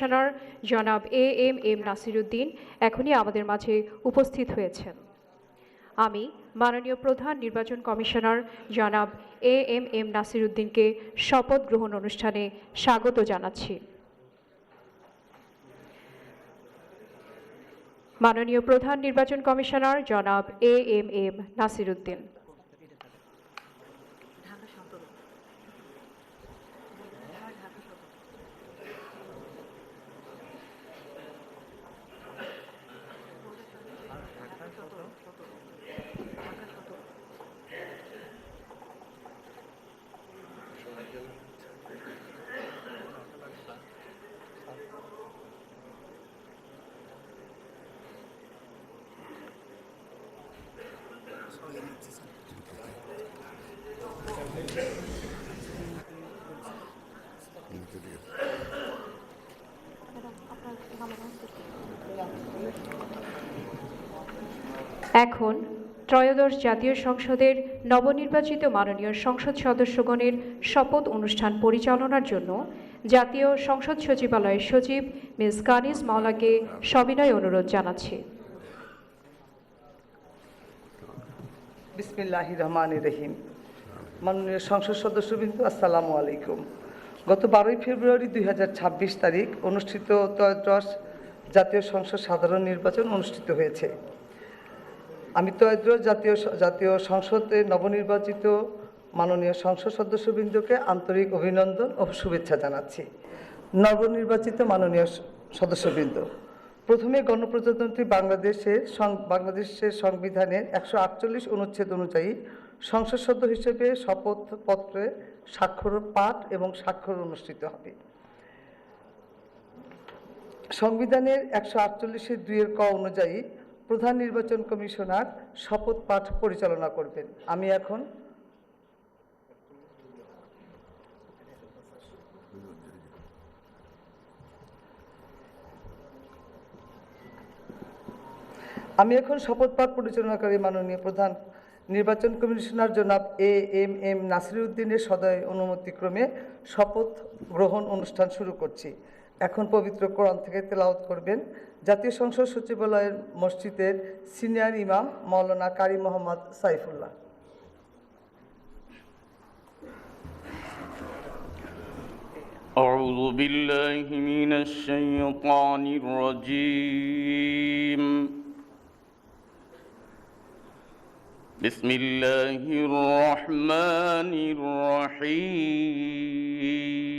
Commissioner জনাব A M M Nasiruddin এখনই আমাদের মাঝে উপস্থিত হয়েছেন। আমি মাননীয় প্রধান নির্বাচন কমিশনার জনাব এ এম এম নাসিরুদ্দিনকে শপথ গ্রহণ অনুষ্ঠানে স্বাগত জানাচ্ছি। মাননীয় প্রধান নির্বাচন কমিশনার জনাব এ এম এম নাসিরুদ্দিন। এখন ত্রয়োদশ জাতীয় সংসদের নবনির্বাচিত মাননীয় সংসদ সদস্যগণের শপথ অনুষ্ঠান পরিচালনার জন্য জাতীয় সংসদ সচিবালয়ের সচিব মিস কানিস মাওলাকে সবিনয় অনুরোধ জানাচ্ছি। বিসমিল্লাহ রহমান রহিম। মাননীয় সংসদ সদস্যবৃন্দ, আসসালামু আলাইকুম। গত বারোই ফেব্রুয়ারি দুই হাজার ছাব্বিশ তারিখ অনুষ্ঠিত ত্রয়োদশ জাতীয় সংসদ সাধারণ নির্বাচন অনুষ্ঠিত হয়েছে। আমি তো ত্রয়োদশ জাতীয় জাতীয় সংসদে নবনির্বাচিত মাননীয় সংসদ সদস্যবৃন্দকে আন্তরিক অভিনন্দন ও শুভেচ্ছা জানাচ্ছি। নবনির্বাচিত মাননীয় সদস্যবৃন্দ, প্রথমে গণপ্রজাতন্ত্রী বাংলাদেশের বাংলাদেশের সংবিধানের একশো আটচল্লিশ অনুচ্ছেদ অনুযায়ী সংসদ সদস্য হিসেবে শপথপত্রে স্বাক্ষর পাঠ এবং স্বাক্ষর অনুষ্ঠিত হবে। সংবিধানের একশো আটচল্লিশের দুইয়ের ক অনুযায়ী প্রধান নির্বাচন কমিশনার শপথ পাঠ পরিচালনা করবেন। আমি এখন আমি এখন শপথ পাঠ পরিচালনাকারী মাননীয় প্রধান নির্বাচন কমিশনার জনাব এ এম এম নাসিরুদ্দিনের সদয় অনুমতিক্রমে শপথ গ্রহণ অনুষ্ঠান শুরু করছি। এখন পবিত্র কোরআন থেকে তেলাওয়াত করবেন জাতীয় সংসদ সচিবালয়ের মসজিদের সিনিয়র ইমাম মৌলানা কারি মোহাম্মদ সাইফুল্লাহ أعوذ بالله من الشيطان الرجيم بسم الله الرحمن الرحيم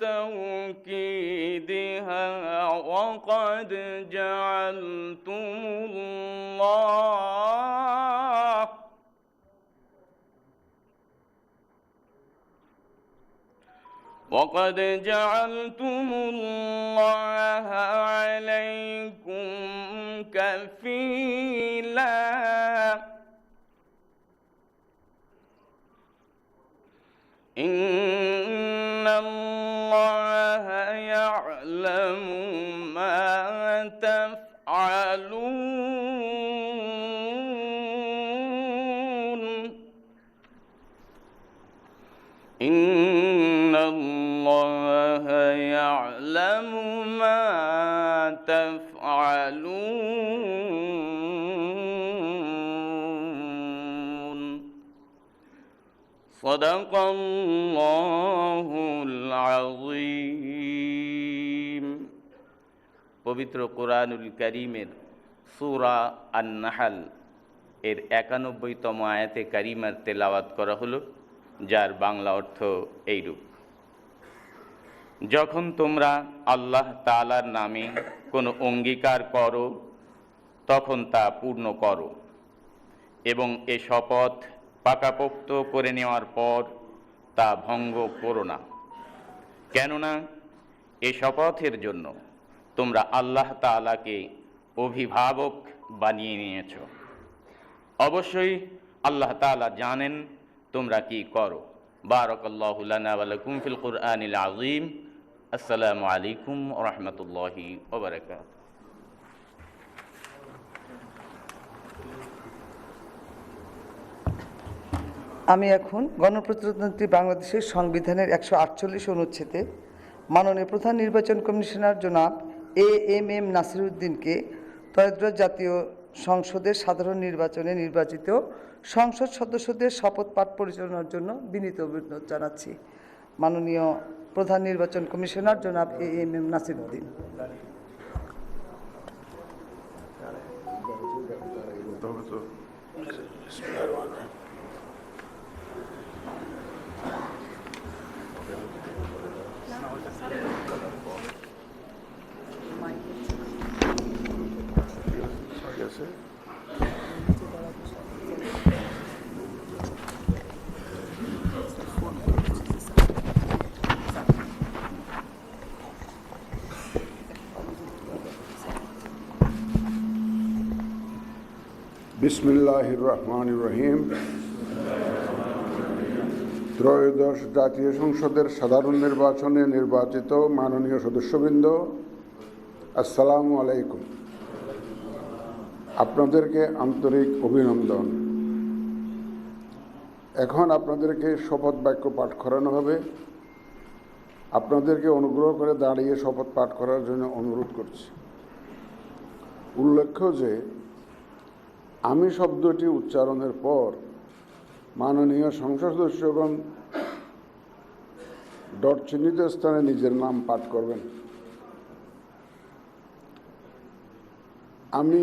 توكيدها وقد جعلتم الله وقد جعلتم الله عليكم كفيلاً. إن تفعلون إن الله يعلم ما تفعلون. صدق الله العظيم. পবিত্র কোরআনুল করিমের সূরা আন নাহাল এর একানব্বইতম আয়াতে কারিমার তেলাওয়াত করা হলো, যার বাংলা অর্থ এইরূপ। যখন তোমরা আল্লাহ তালার নামে কোনো অঙ্গীকার করো, তখন তা পূর্ণ করো এবং এ শপথ পাকাপোক্ত করে নেওয়ার পর তা ভঙ্গ করো না। কেননা, এ শপথের জন্য তোমরা আল্লাহ তাআলাকে অভিভাবক বানিয়ে নিয়েছ। অবশ্যই আল্লাহ তাআলা জানেন তোমরা কি করো। বারাকাল্লাহু লানা ওয়া লাকুম ফিল কুরআনিল আযীম। আসসালামু আলাইকুম রাহমাতুল্লাহি আমি এখন গণপ্রজাতন্ত্রী বাংলাদেশের সংবিধানের একশো আটচল্লিশ অনুচ্ছেদে মাননীয় প্রধান নির্বাচন কমিশনার জনাব এ এম এম নাসিরুদ্দিনকে ত্রয়োদশ জাতীয় সংসদের সাধারণ নির্বাচনে নির্বাচিত সংসদ সদস্যদের শপথ পাঠ পরিচালনার জন্য বিনীত অভিনন্দন জানাচ্ছি। মাননীয় প্রধান নির্বাচন কমিশনার জনাব এ এম এম নাসিরুদ্দিন বিসমিল্লাহির রহমান রহিম। ত্রয়োদশ জাতীয় সংসদের সাধারণ নির্বাচনে নির্বাচিত মাননীয় সদস্যবৃন্দ আসসালামু আলাইকুম। আপনাদেরকে আন্তরিক অভিনন্দন। এখন আপনাদেরকে শপথ বাক্য পাঠ করানো হবে। আপনাদেরকে অনুগ্রহ করে দাঁড়িয়ে শপথ পাঠ করার জন্য অনুরোধ করছি। উল্লেখ্য যে, আমি শব্দটি উচ্চারণের পর মাননীয় সংসদ সদস্যগণ ডট চিহ্নিত স্থানে নিজের নাম পাঠ করবেন। আমি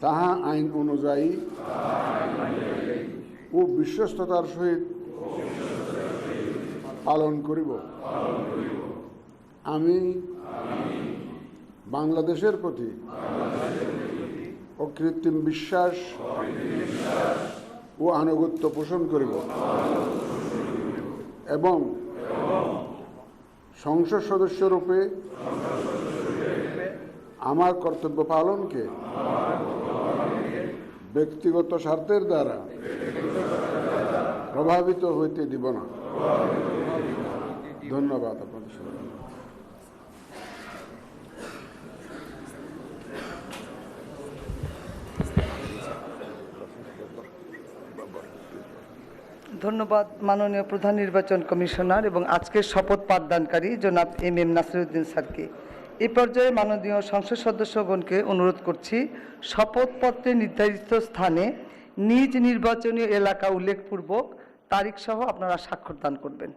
তাহা আইন অনুযায়ী ও বিশ্বস্ততার সহিত পালন করিব। আমি বাংলাদেশের প্রতি অকৃত্রিম বিশ্বাস ও আনুগত্য পোষণ করিব এবং সংসদ সদস্য রূপে আমার কর্তব্য পালনকে ব্যক্তিগত স্বার্থের দ্বারা প্রভাবিত হইতে দিব না। ধন্যবাদ আপনাদের সবাই ধন্যবাদ, মাননীয় প্রধান নির্বাচন কমিশনার এবং আজকের শপথ পাঠদানকারী জনাব এম এম নাসিরুদ্দিন স্যারকে। এই পর্যায়ে মাননীয় সংসদ সদস্যগণকে অনুরোধ করছি, শপথপত্রে নির্ধারিত স্থানে নিজ নির্বাচনী এলাকা উল্লেখপূর্বক তারিখ সহ আপনারা স্বাক্ষর দান করবেন।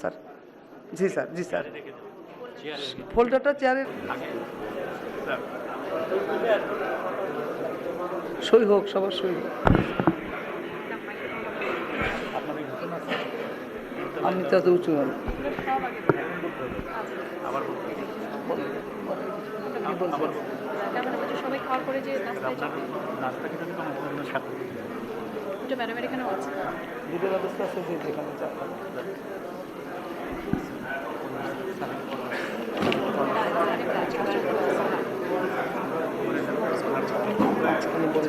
স্যার। জি স্যার জি, স্যার। ফোল্ডারটা চেয়ারে সই হোক, সবার সই হোক আমি তো অত উঁচু নই। তার মানে হচ্ছে সবাই খাওয়ার পরে যে নাস্তায় যাবে ওটা ম্যাডামের এখানেও আছে দুটো ব্যবস্থা আছে যে যেখানে বলে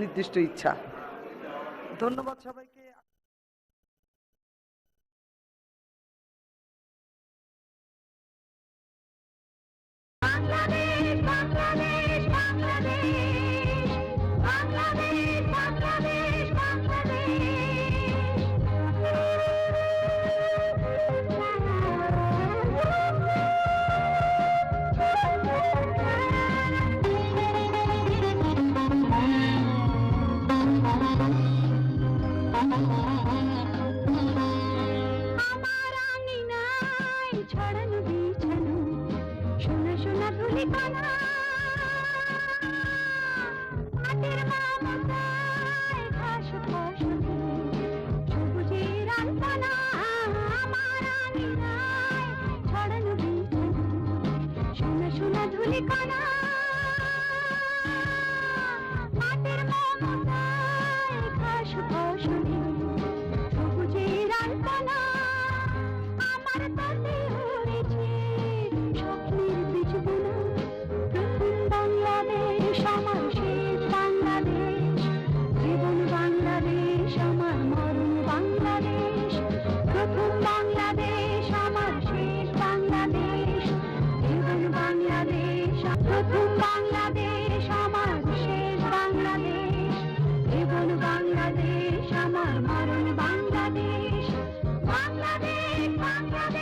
নির্দিষ্ট ইচ্ছা। ধন্যবাদ সবাইকে। বাংলাদেশ বাংলাদেশ। Bye-bye.